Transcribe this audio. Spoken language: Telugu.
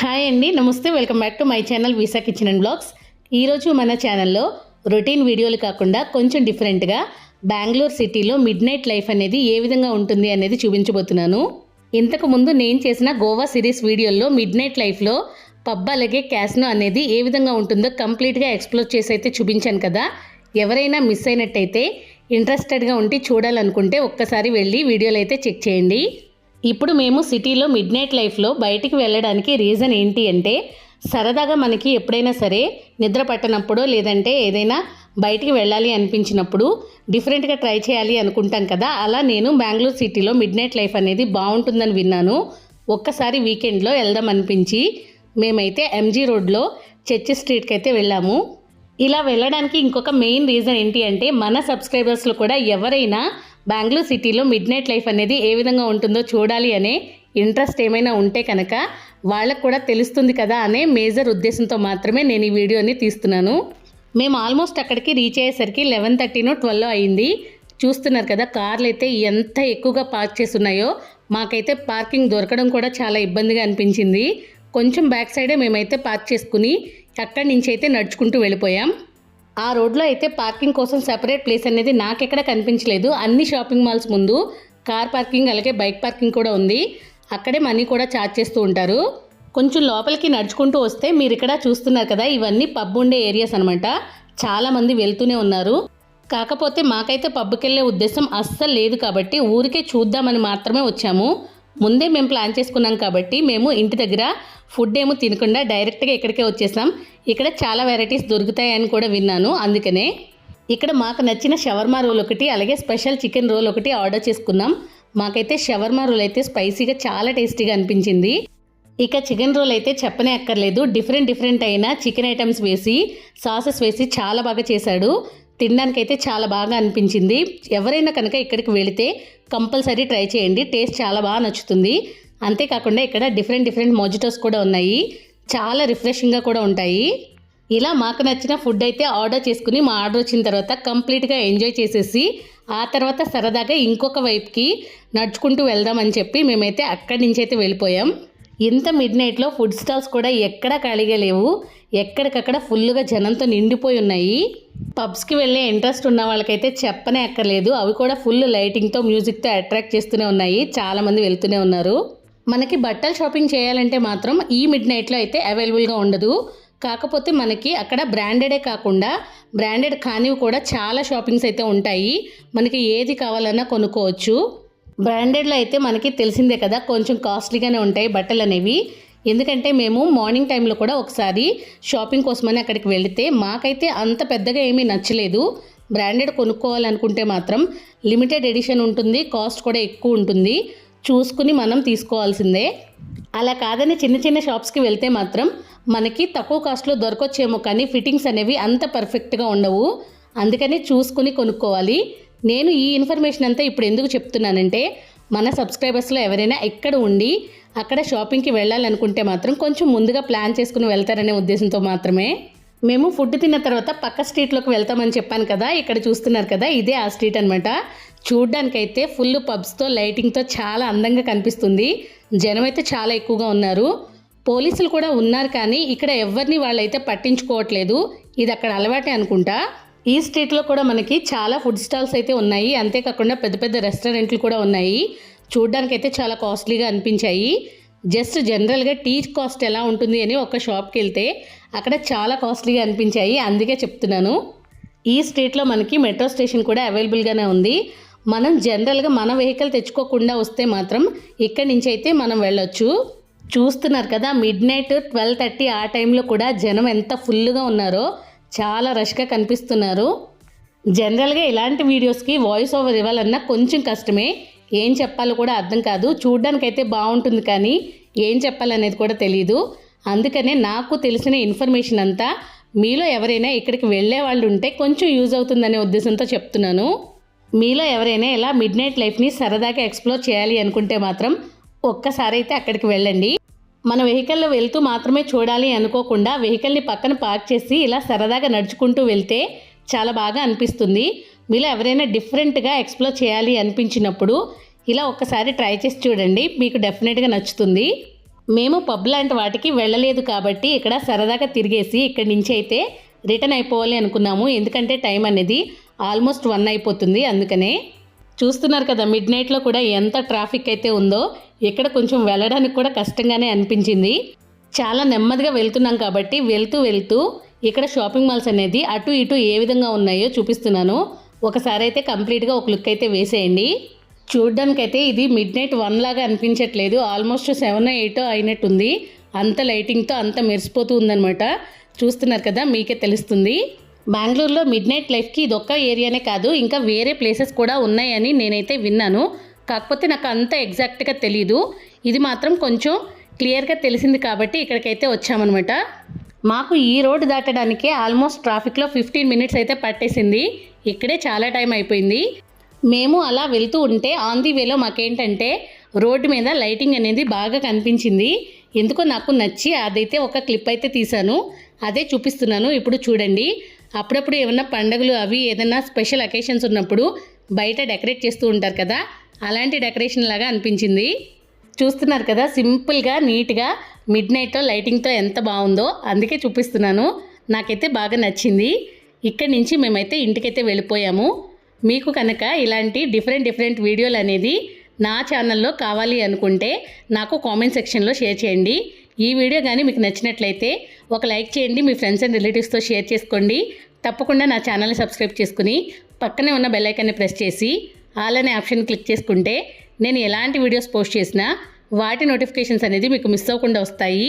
హాయ్ అండి నమస్తే welcome back to my channel visa kitchen and blogs. ఈరోజు మన ఛానల్లో రొటీన్ వీడియోలు కాకుండా కొంచెం డిఫరెంట్గా బెంగళూరు సిటీలో మిడ్ నైట్ లైఫ్ అనేది ఏ విధంగా ఉంటుంది అనేది చూపించబోతున్నాను. ఇంతకు ముందు నేను చేసిన గోవా సిరీస్ వీడియోల్లో మిడ్ నైట్ లైఫ్లో పబ్ అలాగే క్యాస్నో అనేది ఏ విధంగా ఉంటుందో కంప్లీట్గా ఎక్స్ప్లోర్ చేసి అయితే చూపించాను కదా. ఎవరైనా మిస్ అయినట్టయితే ఇంట్రెస్టెడ్గా ఉండి చూడాలనుకుంటే ఒక్కసారి వెళ్ళి వీడియోలు అయితే చెక్ చేయండి. ఇప్పుడు మేము సిటీలో మిడ్ నైట్ లైఫ్లో బయటికి వెళ్ళడానికి రీజన్ ఏంటి అంటే సరదాగా మనకి ఎప్పుడైనా సరే నిద్ర పట్టనప్పుడో లేదంటే ఏదైనా బయటికి వెళ్ళాలి అనిపించినప్పుడు డిఫరెంట్గా ట్రై చేయాలి అనుకుంటాం కదా అలా నేను బెంగళూరు సిటీలో మిడ్ నైట్ లైఫ్ అనేది బాగుంటుందని విన్నాను. ఒక్కసారి వీకెండ్లో వెళ్దాం అనిపించి మేమైతే ఎంజీ రోడ్లో చర్చి స్ట్రీట్కి అయితే వెళ్ళాము. ఇలా వెళ్ళడానికి ఇంకొక మెయిన్ రీజన్ ఏంటి అంటే మన సబ్స్క్రైబర్స్లో కూడా ఎవరైనా బెంగళూరు సిటీలో మిడ్ నైట్ లైఫ్ అనేది ఏ విధంగా ఉంటుందో చూడాలి అనే ఇంట్రెస్ట్ ఏమైనా ఉంటే కనుక వాళ్ళకు కూడా తెలుస్తుంది కదా అనే మేజర్ ఉద్దేశంతో మాత్రమే నేను ఈ వీడియోని తీస్తున్నాను. మేము ఆల్మోస్ట్ అక్కడికి రీచ్ అయ్యేసరికి లెవెన్ థర్టీనో ట్వెల్వ్ అయింది. చూస్తున్నారు కదా కార్లు అయితే ఎంత ఎక్కువగా పార్క్ చేసి ఉన్నాయో మాకైతే పార్కింగ్ దొరకడం కూడా చాలా ఇబ్బందిగా అనిపించింది. కొంచెం బ్యాక్ సైడే మేమైతే పార్క్ చేసుకుని అక్కడి నుంచి అయితే నడుచుకుంటూ వెళ్ళిపోయాం. ఆ రోడ్లో అయితే పార్కింగ్ కోసం సెపరేట్ ప్లేస్ అనేది నాకెక్కడ కనిపించలేదు. అన్ని షాపింగ్ మాల్స్ ముందు కార్ పార్కింగ్ అలాగే బైక్ పార్కింగ్ కూడా ఉంది. అక్కడే మనీ కూడా ఛార్జ్ చేస్తూ ఉంటారు. కొంచెం లోపలికి నడుచుకుంటూ వస్తే మీరు ఇక్కడ చూస్తున్నారు కదా ఇవన్నీ పబ్ ఉండే ఏరియాస్ అనమాట చాలామంది వెళ్తూనే ఉన్నారు. కాకపోతే మాకైతే పబ్కి వెళ్ళే ఉద్దేశం అస్సలు లేదు కాబట్టి ఊరికే చూద్దామని మాత్రమే వచ్చాము. ముందే మేము ప్లాన్ చేసుకున్నాం కాబట్టి మేము ఇంటి దగ్గర ఫుడ్ ఏమో తినకుండా డైరెక్ట్గా ఇక్కడికే వచ్చేసాం. ఇక్కడ చాలా వెరైటీస్ దొరుకుతాయని కూడా విన్నాను. అందుకనే ఇక్కడ మాకు నచ్చిన షవర్మా రోల్ ఒకటి అలాగే స్పెషల్ చికెన్ రోల్ ఒకటి ఆర్డర్ చేసుకున్నాం. మాకైతే షవర్మా రోల్ అయితే స్పైసీగా చాలా టేస్టీగా అనిపించింది. ఇక చికెన్ రోల్ అయితే చెప్పనే అక్కర్లేదు. డిఫరెంట్ డిఫరెంట్ అయిన చికెన్ ఐటమ్స్ వేసి సాసెస్ వేసి చాలా బాగా చేశాడు. తినడానికైతే చాలా బాగా అనిపించింది. ఎవరైనా కనుక ఇక్కడికి వెళితే కంపల్సరీ ట్రై చేయండి. టేస్ట్ చాలా బాగా నచ్చుతుంది. అంతేకాకుండా ఇక్కడ డిఫరెంట్ డిఫరెంట్ మొజిటోస్ కూడా ఉన్నాయి. చాలా రిఫ్రెషింగ్గా కూడా ఉంటాయి. ఇలా మాకు నచ్చిన ఫుడ్ అయితే ఆర్డర్ చేసుకుని మా ఆర్డర్ వచ్చిన తర్వాత కంప్లీట్గా ఎంజాయ్ చేసేసి ఆ తర్వాత సరదాగా ఇంకొక వైపుకి నడుచుకుంటూ వెళ్దామని చెప్పి మేమైతే అక్కడి నుంచి అయితే వెళ్ళిపోయాం. ఇంత మిడ్ నైట్లో ఫుడ్ స్టాల్స్ కూడా ఎక్కడా ఖాళీగా లేవు. ఎక్కడికక్కడ ఫుల్గా జనంతో నిండిపోయి ఉన్నాయి. పబ్స్కి వెళ్ళే ఇంట్రెస్ట్ ఉన్న వాళ్ళకైతే చెప్పనే అక్కర్లేదు. అవి కూడా ఫుల్ లైటింగ్తో మ్యూజిక్తో అట్రాక్ట్ చేస్తూనే ఉన్నాయి. చాలామంది వెళ్తూనే ఉన్నారు. మనకి బట్టలు షాపింగ్ చేయాలంటే మాత్రం ఈ మిడ్ నైట్లో అయితే అవైలబుల్గా ఉండదు. కాకపోతే మనకి అక్కడ బ్రాండెడే కాకుండా బ్రాండెడ్ కానివి కూడా చాలా షాపింగ్స్ అయితే ఉంటాయి. మనకి ఏది కావాలన్నా కొనుక్కోవచ్చు. బ్రాండెడ్లో అయితే మనకి తెలిసిందే కదా కొంచెం కాస్ట్లీగానే ఉంటాయి బట్టలు అనేవి ఎందుకంటే మేము మార్నింగ్ టైంలో కూడా ఒకసారి షాపింగ్ కోసమని అక్కడికి వెళితే మాకైతే అంత పెద్దగా ఏమీ నచ్చలేదు. బ్రాండెడ్ కొనుక్కోవాలనుకుంటే మాత్రం లిమిటెడ్ ఎడిషన్ ఉంటుంది కాస్ట్ కూడా ఎక్కువ ఉంటుంది. చూసుకుని మనం తీసుకోవాల్సిందే. అలా కాదని చిన్న చిన్న షాప్స్కి వెళ్తే మాత్రం మనకి తక్కువ కాస్ట్లో దొరకొచ్చేమో కానీ ఫిట్టింగ్స్ అనేవి అంత పర్ఫెక్ట్గా ఉండవు. అందుకని చూసుకుని కొనుక్కోవాలి. నేను ఈ ఇన్ఫర్మేషన్ అంతా ఇప్పుడు ఎందుకు చెప్తున్నానంటే మన సబ్స్క్రైబర్స్లో ఎవరైనా ఎక్కడ ఉండి అక్కడ షాపింగ్కి వెళ్ళాలనుకుంటే మాత్రం కొంచెం ముందుగా ప్లాన్ చేసుకుని వెళ్తారనే ఉద్దేశంతో మాత్రమే మేము ఫుడ్ తిన్న తర్వాత పక్క స్ట్రీట్లోకి వెళ్తామని చెప్పాను కదా ఇక్కడ చూస్తున్నారు కదా ఇదే ఆ స్ట్రీట్ అనమాట చూడ్డానికైతే ఫుల్ పబ్స్తో లైటింగ్తో చాలా అందంగా కనిపిస్తుంది. జనం అయితే చాలా ఎక్కువగా ఉన్నారు. పోలీసులు కూడా ఉన్నారు కానీ ఇక్కడ ఎవరిని వాళ్ళైతే పట్టించుకోవట్లేదు. ఇది అక్కడ అలవాటే అనుకుంటా. ఈ స్ట్రీట్లో కూడా మనకి చాలా ఫుడ్ స్టాల్స్ అయితే ఉన్నాయి. అంతేకాకుండా పెద్ద పెద్ద రెస్టారెంట్లు కూడా ఉన్నాయి. చూడ్డానికైతే చాలా కాస్ట్లీగా అనిపించాయి. జస్ట్ జనరల్గా టీ కాస్ట్ ఎలా ఉంటుంది అని ఒక షాప్కి వెళ్తే అక్కడ చాలా కాస్ట్లీగా అనిపించాయి. అందుకే చెప్తున్నాను. ఈ స్ట్రీట్లో మనకి మెట్రో స్టేషన్ కూడా అవైలబుల్గానే ఉంది. మనం జనరల్గా మన వెహికల్ తెచ్చుకోకుండా వస్తే మాత్రం ఇక్కడి నుంచి అయితే మనం వెళ్ళొచ్చు. చూస్తున్నారు కదా మిడ్ నైట్ ట్వెల్వ్ థర్టీ ఆ టైంలో కూడా జనం ఎంత ఫుల్గా ఉన్నారో చాలా రష్గా కనిపిస్తున్నారు. జనరల్గా ఇలాంటి వీడియోస్కి వాయిస్ ఓవర్ ఇవ్వాలన్నా కొంచెం కష్టమే. ఏం చెప్పాలో కూడా అర్థం కాదు. చూడ్డానికైతే బాగుంటుంది కానీ ఏం చెప్పాలనేది కూడా తెలియదు అందుకనే నాకు తెలిసిన ఇన్ఫర్మేషన్ అంతా మీలో ఎవరైనా ఇక్కడికి వెళ్ళే వాళ్ళు ఉంటే కొంచెం యూజ్ అవుతుందనే ఉద్దేశంతో చెప్తున్నాను. మీలో ఎవరైనా ఇలా మిడ్ నైట్ లైఫ్ని సరదాగా ఎక్స్ప్లోర్ చేయాలి అనుకుంటే మాత్రం ఒక్కసారి అయితే అక్కడికి వెళ్ళండి. మన వెహికల్లో వెళ్తూ మాత్రమే చూడాలి అనుకోకుండా వెహికల్ని పక్కన పార్క్ చేసి ఇలా సరదాగా నడుచుకుంటూ వెళ్తే చాలా బాగా అనిపిస్తుంది. మీలో ఎవరైనా డిఫరెంట్గా ఎక్స్ప్లోర్ చేయాలి అనిపించినప్పుడు ఇలా ఒక్కసారి ట్రై చేసి చూడండి. మీకు డెఫినెట్గా నచ్చుతుంది. మేము పబ్ లాంటి వాటికి వెళ్ళలేదు కాబట్టి ఇక్కడ సరదాగా తిరిగేసి ఇక్కడి నుంచి అయితే రిటర్న్ అయిపోవాలి అనుకున్నాము. ఎందుకంటే టైం అనేది ఆల్మోస్ట్ వన్ అయిపోతుంది అందుకనే. చూస్తున్నారు కదా మిడ్ నైట్లో కూడా ఎంత ట్రాఫిక్ అయితే ఉందో ఇక్కడ కొంచెం వెళ్ళడానికి కూడా కష్టంగానే అనిపించింది. చాలా నెమ్మదిగా వెళ్తున్నాం కాబట్టి వెళ్తూ వెళ్తూ ఇక్కడ షాపింగ్ మాల్స్ అనేది అటు ఇటు ఏ విధంగా ఉన్నాయో చూపిస్తున్నాను. ఒకసారి అయితే కంప్లీట్గా ఒక లుక్ అయితే వేసేయండి. చూడ్డానికైతే ఇది మిడ్ నైట్ వన్ లాగా అనిపించట్లేదు. ఆల్మోస్ట్ సెవెన్ ఎయిట్ అయినట్టుంది. అంత లైటింగ్తో అంత మెరిసిపోతూ ఉందన్నమాట. చూస్తున్నారు కదా మీకే తెలుస్తుంది. బెంగళూరులో మిడ్ నైట్ లైఫ్కి ఇది ఒక్క ఏరియానే కాదు ఇంకా వేరే ప్లేసెస్ కూడా ఉన్నాయని నేనైతే విన్నాను. కాకపోతే నాకు అంత ఎగ్జాక్ట్గా తెలీదు. ఇది మాత్రం కొంచెం క్లియర్గా తెలిసింది కాబట్టి ఇక్కడికైతే వచ్చామన్నమాట. మాకు ఈ రోడ్డు దాటడానికే ఆల్మోస్ట్ ట్రాఫిక్లో ఫిఫ్టీన్ మినిట్స్ అయితే పట్టేసింది. ఇక్కడే చాలా టైం అయిపోయింది. మేము అలా వెళ్తూ ఉంటే ఆన్ ది వేలో మాకేంటంటే రోడ్డు మీద లైటింగ్ అనేది బాగా కనిపించింది. ఎందుకో నాకు నచ్చి అదైతే ఒక క్లిప్ అయితే తీశాను. అదే చూపిస్తున్నాను ఇప్పుడు చూడండి. అప్పుడప్పుడు ఏమన్నా పండుగలు అవి ఏదైనా స్పెషల్ అకేషన్స్ ఉన్నప్పుడు బయట డెకరేట్ చేస్తూ ఉంటారు కదా అలాంటి డెకరేషన్ లాగా అనిపించింది. చూస్తున్నారు కదా సింపుల్గా నీట్గా మిడ్ నైట్లో లైటింగ్తో ఎంత బాగుందో అందుకే చూపిస్తున్నాను. నాకైతే బాగా నచ్చింది. ఇక్కడి నుంచి మేమైతే ఇంటికైతే వెళ్ళిపోయాము. మీకు కనుక ఇలాంటి డిఫరెంట్ డిఫరెంట్ వీడియోలు అనేది నా ఛానల్లో కావాలి అనుకుంటే నాకు కామెంట్ సెక్షన్లో షేర్ చేయండి. ఈ వీడియో కానీ మీకు నచ్చినట్లయితే ఒక లైక్ చేయండి మీ ఫ్రెండ్స్ అండ్ రిలేటివ్స్తో షేర్ చేసుకోండి. తప్పకుండా నా ఛానల్ని సబ్స్క్రైబ్ చేసుకుని పక్కనే ఉన్న బెల్ ఐకాన్ని ప్రెస్ చేసి ఆల్ అనే ఆప్షన్ క్లిక్ చేసుకుంటే నేను ఎలాంటి వీడియోస్ పోస్ట్ చేసినా వాటి నోటిఫికేషన్స్ అనేది మీకు మిస్ అవ్వకుండా వస్తాయి.